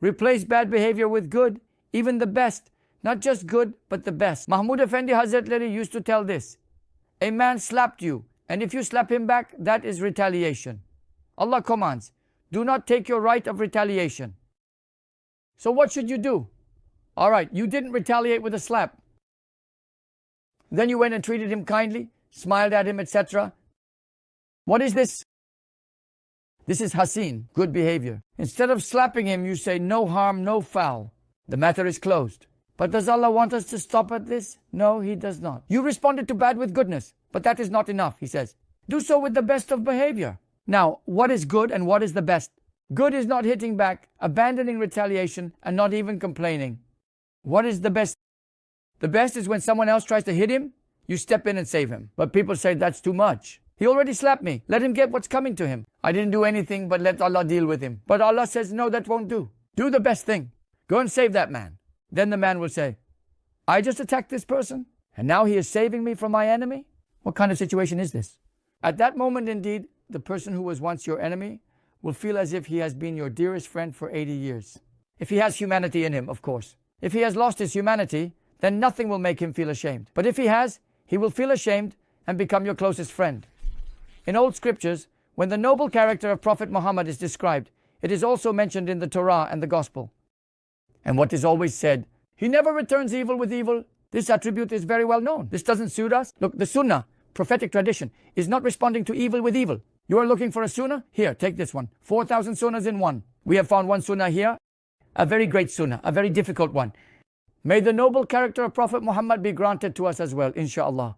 Replace bad behavior with good, even the best. Not just good, but the best. Mahmud Effendi Hazretleri used to tell this. A man slapped you, and if you slap him back, that is retaliation. Allah commands, do not take your right of retaliation. So what should you do? All right, you didn't retaliate with a slap. Then you went and treated him kindly, smiled at him, etc. What is this? This is Hasin, good behavior. Instead of slapping him, you say, no harm, no foul. The matter is closed. But does Allah want us to stop at this? No, He does not. You responded to bad with goodness, but that is not enough, He says. Do so with the best of behavior. Now, what is good and what is the best? Good is not hitting back, abandoning retaliation, and not even complaining. What is the best? The best is when someone else tries to hit him, you step in and save him. But people say that's too much. He already slapped me. Let him get what's coming to him. I didn't do anything but let Allah deal with him. But Allah says, no, that won't do. Do the best thing. Go and save that man. Then the man will say, I just attacked this person, and now he is saving me from my enemy? What kind of situation is this? At that moment, indeed, the person who was once your enemy will feel as if he has been your dearest friend for 80 years. If he has humanity in him, of course. If he has lost his humanity, then nothing will make him feel ashamed. But if he has, he will feel ashamed and become your closest friend. In old scriptures, when the noble character of Prophet Muhammad is described, it is also mentioned in the Torah and the Gospel. And what is always said, he never returns evil with evil. This attribute is very well known. This doesn't suit us. Look, the Sunnah, prophetic tradition, is not responding to evil with evil. You are looking for a Sunnah? Here, take this one. 4,000 Sunnahs in one. We have found one Sunnah here, a very great Sunnah, a very difficult one. May the noble character of Prophet Muhammad be granted to us as well, inshallah.